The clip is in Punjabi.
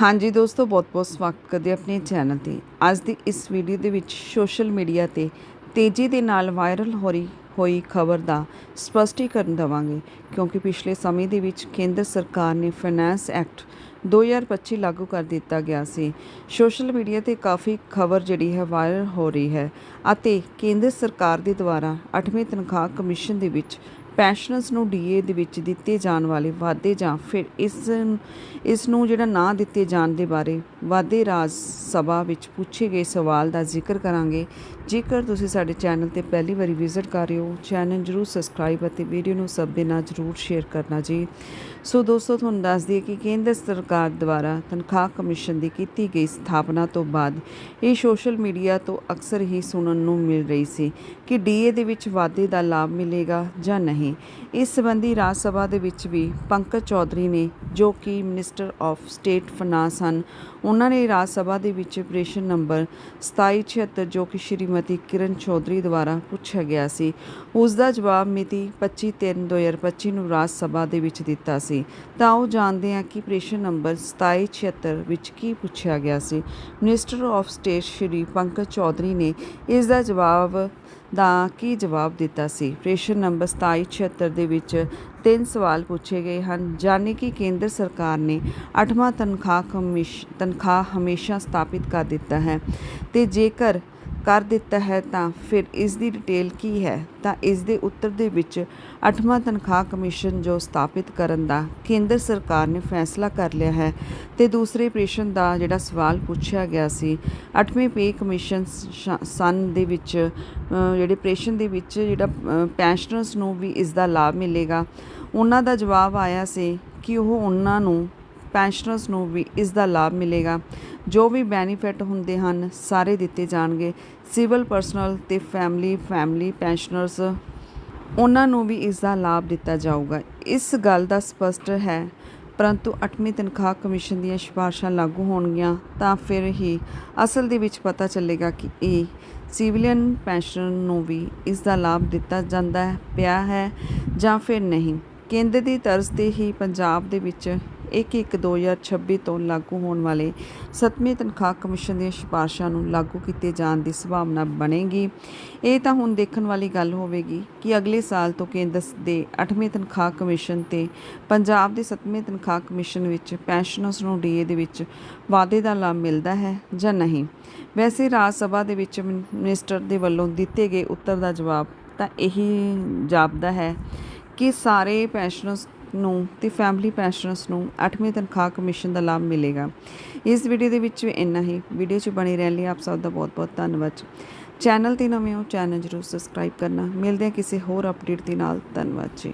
ਹਾਂਜੀ ਦੋਸਤੋ, ਬਹੁਤ-ਬਹੁਤ ਸਵਾਗਤ ਕਰਦੇ ਆਪਣੇ ਚੈਨਲ ਤੇ। ਅੱਜ ਦੀ ਇਸ ਵੀਡੀਓ ਦੇ ਵਿੱਚ ਸੋਸ਼ਲ ਮੀਡੀਆ ਤੇ ਤੇਜ਼ੀ ਦੇ ਨਾਲ ਵਾਇਰਲ ਹੋ ਰਹੀ, ਹੋਈ ਖਬਰ ਦਾ ਸਪਸ਼ਟੀਕਰਨ ਦਵਾਂਗੇ, ਕਿਉਂਕਿ ਪਿਛਲੇ ਸਮੇਂ ਦੇ ਵਿੱਚ ਕੇਂਦਰ ਸਰਕਾਰ ਨੇ ਫਾਈਨੈਂਸ ਐਕਟ 2025 ਲਾਗੂ ਕਰ ਦਿੱਤਾ ਗਿਆ ਸੀ। ਸੋਸ਼ਲ ਮੀਡੀਆ ਤੇ ਕਾਫੀ ਖਬਰ ਜਿਹੜੀ ਹੈ ਵਾਇਰਲ ਹੋ ਰਹੀ ਹੈ ਅਤੇ ਕੇਂਦਰ ਸਰਕਾਰ ਦੇ ਦੁਆਰਾ 8ਵੇਂ ਤਨਖਾਹ ਕਮਿਸ਼ਨ ਦੇ ਵਿੱਚ ਪੈਨਸ਼ਨਰਸ ਨੂੰ ਡੀਏ ਦੇ ਵਿੱਚ ਦਿੱਤੇ ਜਾਣ ਵਾਲੇ ਵਾਅਦੇ ਜਾਂ ਫਿਰ ਇਸ ਇਸ ਨੂੰ ਜਿਹੜਾ ਨਾ ਦਿੱਤੇ ਜਾਣ ਦੇ ਬਾਰੇ ਵਾਅਦੇ ਰਾਜ ਸਭਾ ਵਿੱਚ ਪੁੱਛੇ ਗਏ ਸਵਾਲ ਦਾ ਜ਼ਿਕਰ ਕਰਾਂਗੇ। ਜੇਕਰ ਤੁਸੀਂ ਸਾਡੇ ਚੈਨਲ ਤੇ ਪਹਿਲੀ ਵਾਰੀ ਵਿਜ਼ਿਟ ਕਰ ਰਹੇ ਹੋ, ਚੈਨਲ ਜਰੂਰ ਸਬਸਕ੍ਰਾਈਬ ਅਤੇ ਵੀਡੀਓ ਨੂੰ ਸਭ ਦੇ ਨਾਲ ਜਰੂਰ ਸ਼ੇਅਰ ਕਰਨਾ ਜੀ। ਸੋ ਦੋਸਤੋ, ਤੁਹਾਨੂੰ ਦੱਸ ਦਈਏ ਕਿ ਕੇਂਦਰ ਸਰਕਾਰ ਦੁਆਰਾ ਤਨਖਾਹ ਕਮਿਸ਼ਨ ਦੀ ਕੀਤੀ ਗਈ ਸਥਾਪਨਾ ਤੋਂ ਬਾਅਦ ਇਹ ਸੋਸ਼ਲ ਮੀਡੀਆ ਤੋਂ ਅਕਸਰ ਹੀ ਸੁਣਨ ਨੂੰ ਮਿਲ ਰਹੀ ਸੀ ਕਿ ਡੀਏ ਦੇ ਵਿੱਚ ਵਾਅਦੇ ਦਾ ਲਾਭ ਮਿਲੇਗਾ ਜਾਂ ਨਹੀਂ। ਇਸ ਸੰਬੰਧੀ ਰਾਜ ਸਭਾ ਦੇ ਵਿੱਚ ਵੀ ਪੰਕਜ ਚੌਧਰੀ ਨੇ, ਜੋ ਕਿ ਮਿਨਿਸਟਰ ਆਫ ਸਟੇਟ ਫਾਈਨਾਂਸ ਹਨ, ਉਹਨਾਂ ਨੇ ਰਾਜ ਸਭਾ ਦੇ ਵਿੱਚ ਆਪਰੇਸ਼ਨ ਨੰਬਰ 2776 ਜੋ ਕਿ ਸ਼੍ਰੀਮਤੀ ਕਿਰਨ ਚੌਧਰੀ ਦੁਆਰਾ ਪੁੱਛਿਆ ਗਿਆ ਸੀ ਉਸ ਦਾ ਜਵਾਬ ਮਿਤੀ 25/3/2025 ਨੂੰ ਰਾਜ ਸਭਾ ਦੇ ਵਿੱਚ ਦਿੱਤਾ ਸੀ। ਤਾਂ ਉਹ ਜਾਣਦੇ ਹਾਂ ਕਿ ਆਪਰੇਸ਼ਨ ਨੰਬਰ 2776 ਵਿੱਚ ਕੀ ਪੁੱਛਿਆ ਗਿਆ ਸੀ। Minister of state Shri Pankaj Chaudhary ਨੇ ਇਸ ਦਾ ਜਵਾਬ ਦਾ ਕੀ ਜਵਾਬ ਦਿੱਤਾ ਸੀ? ਆਪਰੇਸ਼ਨ ਨੰਬਰ 2776 ਦੇ ਵਿੱਚ ਤਿੰਨ ਸਵਾਲ ਪੁੱਛੇ ਗਏ ਹਨ, ਜਾਣੀ ਕਿ ਕੇਂਦਰ ਸਰਕਾਰ ਨੇ 8ਵਾਂ ਤਨਖਾਹ ਕਮਿਸ਼, ਤਨਖਾਹ ਹਮੇਸ਼ਾ ਸਥਾਪਿਤ ਕਰ ਦਿੱਤਾ ਹੈ ਤੇ ਜੇਕਰ ਕਰ ਦਿੱਤਾ ਹੈ ਤਾਂ ਫਿਰ ਇਸ ਦੀ ਡਿਟੇਲ ਕੀ ਹੈ? ਤਾਂ ਇਸ ਦੇ ਉੱਤਰ ਦੇ ਵਿੱਚ ਅੱਠਵਾਂ ਤਨਖਾਹ ਕਮਿਸ਼ਨ ਜੋ ਸਥਾਪਿਤ ਕਰਨ ਦਾ ਕੇਂਦਰ ਸਰਕਾਰ ਨੇ ਫੈਸਲਾ ਕਰ ਲਿਆ ਹੈ ਤੇ ਦੂਸਰੇ ਪ੍ਰਸ਼ਨ ਦਾ ਜਿਹੜਾ ਸਵਾਲ ਪੁੱਛਿਆ ਗਿਆ ਸੀ, ਅੱਠਵੇਂ ਪੇ ਕਮਿਸ਼ਨ ਸ਼- ਸਨ ਦੇ ਵਿੱਚ ਜਿਹੜੇ ਆਪਰੇਸ਼ਨ ਦੇ ਵਿੱਚ ਜਿਹੜਾ ਪੈਨਸ਼ਨਰਸ ਨੂੰ ਵੀ ਇਸ ਦਾ ਲਾਭ ਮਿਲੇਗਾ। ਉਹਨਾਂ ਦਾ ਜਵਾਬ ਆਇਆ ਸੀ ਕਿ ਉਹ ਉਹਨਾਂ ਨੂੰ ਪੈਨਸ਼ਨਰਸ ਨੂੰ ਵੀ ਇਸ ਦਾ ਲਾਭ ਮਿਲੇਗਾ। ਜੋ ਵੀ ਬੈਨੀਫਿਟ ਹੁੰਦੇ ਹਨ, ਸਾਰੇ ਦਿੱਤੇ ਜਾਣਗੇ। ਸਿਵਲ ਪਰਸਨਲ ਤੇ ਫੈਮਿਲੀ ਫੈਮਿਲੀ ਪੈਨਸ਼ਨਰਸ, ਉਹਨਾਂ ਨੂੰ ਵੀ ਇਸ ਦਾ ਲਾਭ ਦਿੱਤਾ ਜਾਊਗਾ। ਇਸ ਗੱਲ ਦਾ ਸਪਸ਼ਟ ਹੈ, ਪਰੰਤੂ 8ਵੀਂ ਤਨਖਾਹ ਕਮਿਸ਼ਨ ਦੀਆਂ ਸਿਫਾਰਸ਼ਾਂ ਲਾਗੂ ਹੋਣਗੀਆਂ, ਤਾਂ ਫਿਰ ਹੀ ਅਸਲ ਦੇ ਵਿੱਚ ਪਤਾ ਚੱਲੇਗਾ ਕਿ ਇਹ ਸਿਵਲੀਅਨ ਪੈਨਸ਼ਨ ਨੂੰ ਵੀ ਇਸ ਦਾ ਲਾਭ ਦਿੱਤਾ ਜਾਂਦਾ ਹੈ ਪਿਆ ਹੈ ਜਾਂ ਫਿਰ ਨਹੀਂ। ਕੇਂਦਰ ਦੀ ਤਰਜ਼ ਤੇ ਹੀ ਪੰਜਾਬ ਦੇ ਵਿੱਚ 1/1/2026 ਤੋਂ ਲਾਗੂ ਹੋਣ ਵਾਲੇ 7ਵੀਂ ਤਨਖਾਹ ਕਮਿਸ਼ਨ ਦੀਆਂ ਸਿਫਾਰਸ਼ਾਂ ਨੂੰ ਲਾਗੂ ਕੀਤੇ ਜਾਣ ਦੀ ਸੰਭਾਵਨਾ ਬਣੇਗੀ। ਇਹ ਤਾਂ ਹੁਣ ਦੇਖਣ ਵਾਲੀ ਗੱਲ ਹੋਵੇਗੀ ਕਿ ਅਗਲੇ ਸਾਲ ਤੋਂ ਕੇਂਦਰ ਦੇ 8ਵੀਂ ਤਨਖਾਹ ਕਮਿਸ਼ਨ ਤੇ ਪੰਜਾਬ ਦੇ 7ਵੀਂ ਤਨਖਾਹ ਕਮਿਸ਼ਨ ਵਿੱਚ ਪੈਨਸ਼ਨਰਸ ਨੂੰ ਡੀਏ ਦੇ ਵਿੱਚ ਵਾਅਦੇ ਦਾ ਲਾਭ ਮਿਲਦਾ ਹੈ ਜਾਂ ਨਹੀਂ। ਵੈਸੇ ਰਾਜ ਸਭਾ ਦੇ ਵਿੱਚ ਮਿਨਿਸਟਰ ਦੇ ਵੱਲੋਂ ਦਿੱਤੇ ਗਏ ਉੱਤਰ ਦਾ ਜਵਾਬ ਤਾਂ ਇਹੀ ਜਾਪਦਾ ਹੈ ਕਿ ਸਾਰੇ ਪੈਨਸ਼ਨਰਸ ਨੂੰ ਤੇ ਫੈਮਿਲੀ ਪੈਨਸ਼ਨਰਸ ਨੂੰ 8ਵੀਂ ਤਨਖਾਹ ਕਮਿਸ਼ਨ ਦਾ ਲਾਭ ਮਿਲੇਗਾ। ਇਸ ਵੀਡੀਓ ਦੇ ਵਿੱਚ ਇੰਨਾ ਹੀ। ਵੀਡੀਓ 'ਚ ਬਣੇ ਰਹਿਣ ਲਈ ਆਪ ਸਭ ਦਾ ਬਹੁਤ-ਬਹੁਤ ਧੰਨਵਾਦ। ਚੈਨਲ ਤੇ ਨਵੇਂ ਹੋ ਚੈਨਲ ਜਰੂਰ ਸਬਸਕ੍ਰਾਈਬ ਕਰਨਾ। ਮਿਲਦੇ ਹਾਂ ਕਿਸੇ ਹੋਰ ਅਪਡੇਟ ਦੇ ਨਾਲ। ਧੰਨਵਾਦ ਜੀ।